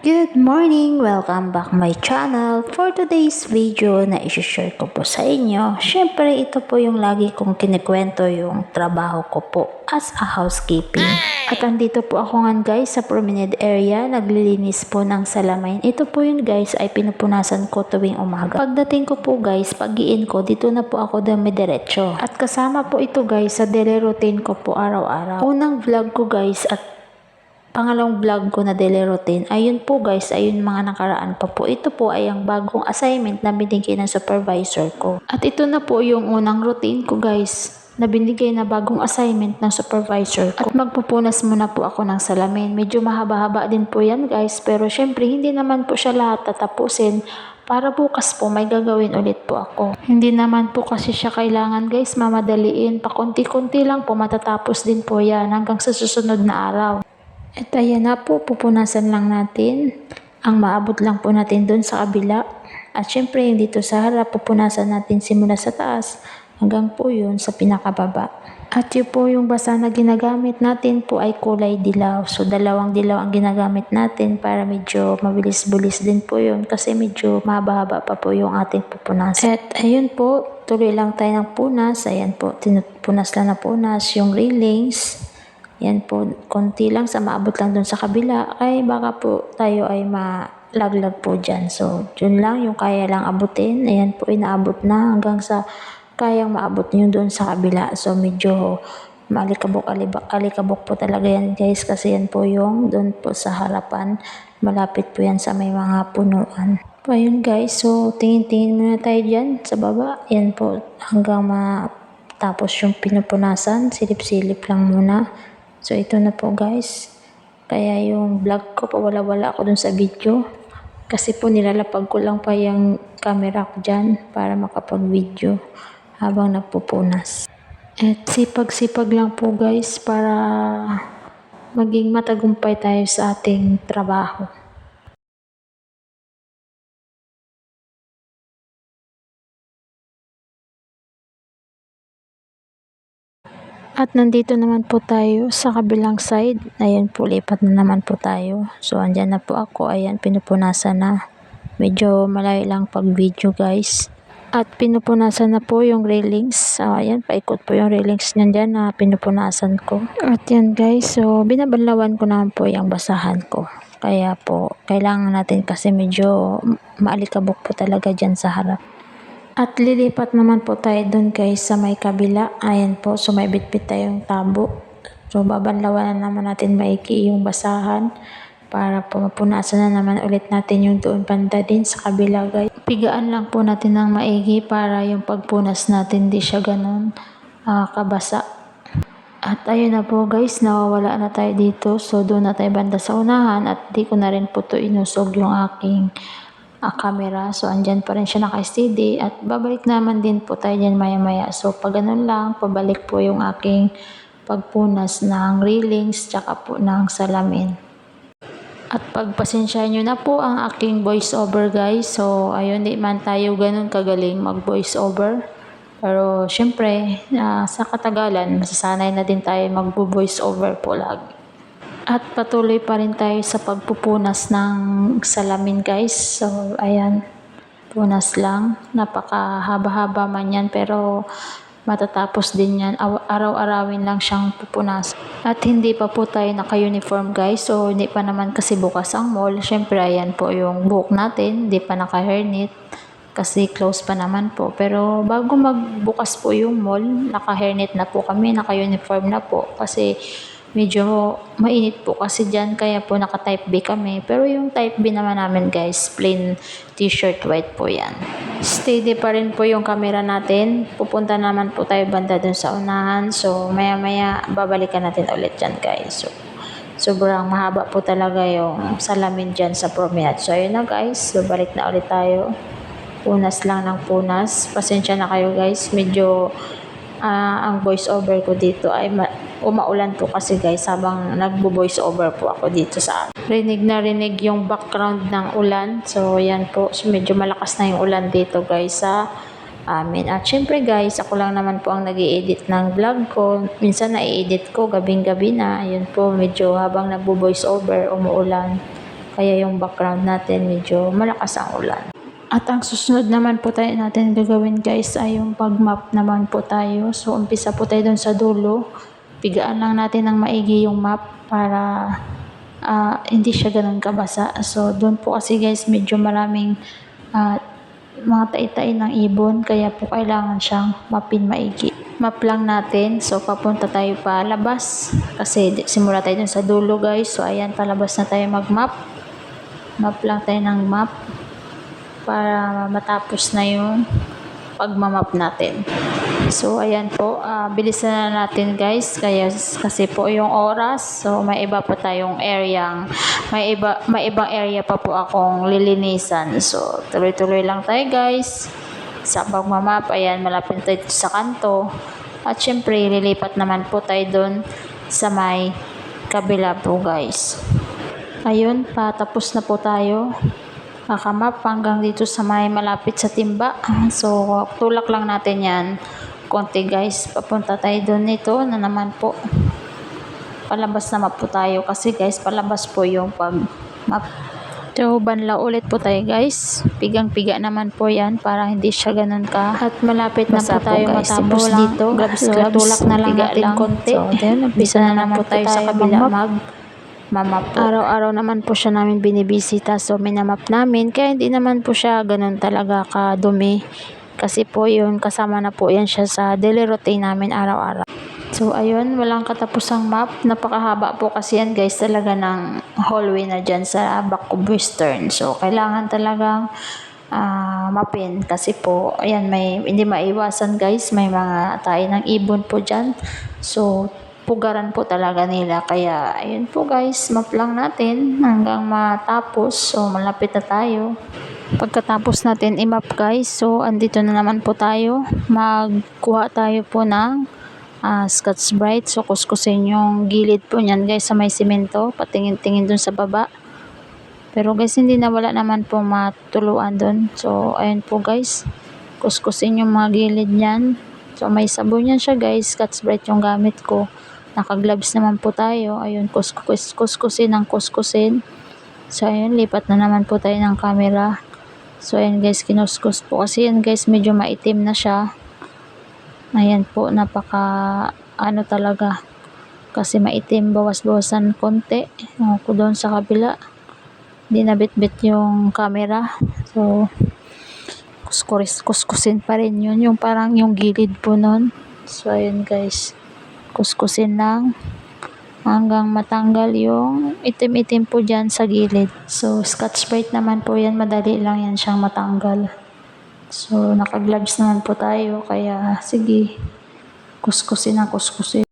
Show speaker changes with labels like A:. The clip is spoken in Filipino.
A: Good morning! Welcome back my channel. For today's video na isi-share ko po sa inyo, syempre ito po yung lagi kong kinikwento yung trabaho ko po as a housekeeping. At andito po ako nga guys sa promenade area, naglilinis po ng salamin. Ito po yun guys ay pinupunasan ko tuwing umaga. Pagdating ko po guys, pagiin ko, dito na po ako dumidiretso. At kasama po ito guys sa daily routine ko po araw-araw. Unang vlog ko guys at pangalawang vlog ko na daily routine. Ayun po guys, ayun mga nakaraan pa po. Ito po ay ang bagong assignment na binigay ng supervisor ko. At ito na po yung unang routine ko guys na binigay na bagong assignment ng supervisor ko. At magpupunas muna po ako ng salamin. Medyo mahaba-haba din po yan guys. Pero syempre hindi naman po siya lahat tatapusin. Para bukas po may gagawin ulit po ako. Hindi naman po kasi siya kailangan guys mamadaliin. Pakunti-kunti lang po matatapos din po yan hanggang sa susunod na araw. At ayan na po, pupunasan lang natin. Ang maabot lang po natin doon sa kabila. At syempre, dito sa harap, pupunasan natin simula sa taas hanggang po yun sa pinakababa. At yun po yung basa na ginagamit natin po ay kulay dilaw. So, dalawang dilaw ang ginagamit natin para medyo mabilis-bilis din po yun kasi medyo mahaba-haba pa po yung ating pupunasan. At ayun po, tuloy lang tayo ng punas. Ayan po, tinupunas lang na punas yung railings. Yan po, konti lang sa maabot lang dun sa kabila, ay baka po tayo ay malaglag po dyan. So, yun lang, yung kaya lang abutin. Ayan po, inaabot na hanggang sa kayang maabot nyo dun sa kabila. So, medyo malikabok, alibak, alikabok po talaga yan guys kasi yan po yung dun po sa harapan. Malapit po yan sa may mga punuan. Ayun guys, so tingin-tingin muna tayo dyan sa baba. Yan po, hanggang matapos yung pinupunasan, silip-silip lang muna. So, ito na po guys. Kaya yung vlog ko, pawala-wala ako dun sa video. Kasi po nilalapag ko lang pa yung camera ko dyan para makapag-video habang nagpupunas. At sipag-sipag lang po guys para maging matagumpay tayo sa ating trabaho. At nandito naman po tayo sa kabilang side. Ayan po, lipat na naman po tayo. So, andyan na po ako. Ayan, pinupunasan na. Medyo malayo lang pag video guys. At pinupunasan na po yung railings. So, ayan, paikot po yung railings niyan dyan na pinupunasan ko. At yan guys, so binabanlawan ko naman po yung basahan ko. Kaya po, kailangan natin kasi medyo maalikabok po talaga dyan sa harap. At lilipat naman po tayo doon guys sa may kabila. Ayan po, so may bitbit tayong tabo. So babanlawan na naman natin maiki yung basahan para po mapunasan na naman ulit natin yung doon banda din sa kabila guys. Pigaan lang po natin ng maigi para yung pagpunas natin di siya ganun ah, kabasa. At ayun na po guys, nawawala na tayo dito. So doon na tayo banda sa unahan at di ko na rin po to inusog yung aking ah, camera. So, andyan pa rin siya naka-steady at babalik naman din po tayo dyan maya-maya. So, pag ganun lang, pabalik po yung aking pagpunas ng railings tsaka po ng salamin. At pagpasensya nyo na po ang aking voice over guys. So, ayun, di man tayo ganun kagaling mag voice over. Pero, syempre, ah, sa katagalan, masasanay na din tayo mag-voice over po lagi. At patuloy pa rin tayo sa pagpupunas ng salamin guys. So, ayan. Punas lang. Napakahaba-haba man yan pero matatapos din yan. Aw- Araw-arawin lang siyang pupunas. At hindi pa po tayo naka-uniform guys. So, hindi pa naman kasi bukas ang mall. Siyempre, ayan po yung buhok natin. Hindi pa naka-hairnet kasi close pa naman po. Pero bago magbukas po yung mall, naka-hairnet na po kami, naka-uniform na po. Kasi medyo mainit po kasi dyan, kaya po naka-type B kami. Pero yung type B naman namin guys, plain t-shirt white po yan. Steady pa rin po yung camera natin. Pupunta naman po tayo banda dun sa unahan. So, maya-maya babalikan natin ulit dyan guys. So, sobrang mahaba po talaga yung salamin dyan sa promenade. So, ayun na guys. Babalik na ulit tayo. Punas lang ng punas. Pasensya na kayo guys. Medyo ah, ang voice over ko dito ay umaulan po kasi guys habang nagbo-voice over po ako dito sa. Rinig na rinig yung background ng ulan. So, yan po. So, medyo malakas na yung ulan dito guys sa amin. At syempre guys, ako lang naman po ang nag edit ng vlog ko. Minsan na-edit ko gabing-gabi na. Ayun po, medyo habang nagbo-voice over, umuulan. Kaya yung background natin medyo malakas ang ulan. At ang susunod naman po tayo natin gagawin guys ay yung pag-map naman po tayo. So umpisa po tayo dun sa dulo. Pigaan lang natin ng maigi yung map para ah, hindi siya ganun kabasa. So doon po kasi guys medyo maraming ah, mga taitain ng ibon kaya po kailangan siyang mapin maigi. Map lang natin. So papunta tayo pa labas kasi simula tayo sa dulo guys. So ayan palabas na tayo mag-map. Map lang tayo ng map para matapos na yung pagmamap natin. So, ayan po. ah, bilisan na natin guys. Kaya, kasi po yung oras. So, may iba pa tayong area. May, iba, may ibang area pa po akong lilinisan. So, tuloy-tuloy lang tayo guys. Sa pagmamap, ayan, malapit tayo sa kanto. At syempre, lilipat naman po tayo doon sa may kabila po guys. Ayun, patapos na po tayo. Kakamap hanggang dito sa may malapit sa timba. So, tulak lang natin yan. Konti guys, papunta tayo doon nito na naman po. Palabas naman po tayo kasi guys, palabas po yung pag map. So, banla ulit po tayo guys. Pigang-piga naman po yan para hindi siya ganun ka. At malapit na po
B: po,
A: tayo
B: guys.
A: matapos
B: lang.
A: dito.
B: Gloves,
A: So,
B: gloves.
A: tulak na lang natin
B: lang.
A: konti.
B: So, then,
A: umpisa na naman po tayo sa kabila mag mamap po. Araw-araw naman po siya namin binibisita so minamap namin kaya hindi naman po siya ganun talaga kadumi kasi po yun kasama na po yan siya sa daily routine namin araw-araw. So ayun, walang katapusang map. Napakahaba po kasi yan guys talaga ng hallway na dyan sa back of western. So kailangan talagang ah, mapin kasi po ayan may hindi maiwasan guys may mga tayo ng ibon po dyan. So pugaran po talaga nila. Kaya, ayun po guys, map lang natin hanggang matapos. So, malapit na tayo. Pagkatapos natin i-map guys, so andito na naman po tayo. Magkuha tayo po ng ah, Scotch Brite. So, kuskusin yung gilid po niyan guys sa may simento. Patingin-tingin dun sa baba. Pero guys, hindi na wala naman po matuluan dun. So, ayun po guys. Kuskusin yung mga gilid niyan. So, may sabon yan siya guys. Scotch Brite yung gamit ko. Naka-gloves naman po tayo. Ayun, kuskus, kuskusin ng kuskusin. So, ayun, lipat na naman po tayo ng camera. So, ayun guys, kinuskus po. Kasi yan guys, medyo maitim na siya. Ayan po, napaka, ano talaga. Kasi maitim, bawas-bawasan konti. Ako doon sa kabila. Di nabit-bit yung camera. So, kuskuris, kuskusin pa rin yun. Yung parang yung gilid po nun. So, ayun guys kuskusin lang hanggang matanggal yung itim-itim po dyan sa gilid. So, Scotch Brite naman po yan. Madali lang yan siyang matanggal. So, naka-gloves naman po tayo. Kaya, sige, kuskusin na kuskusin.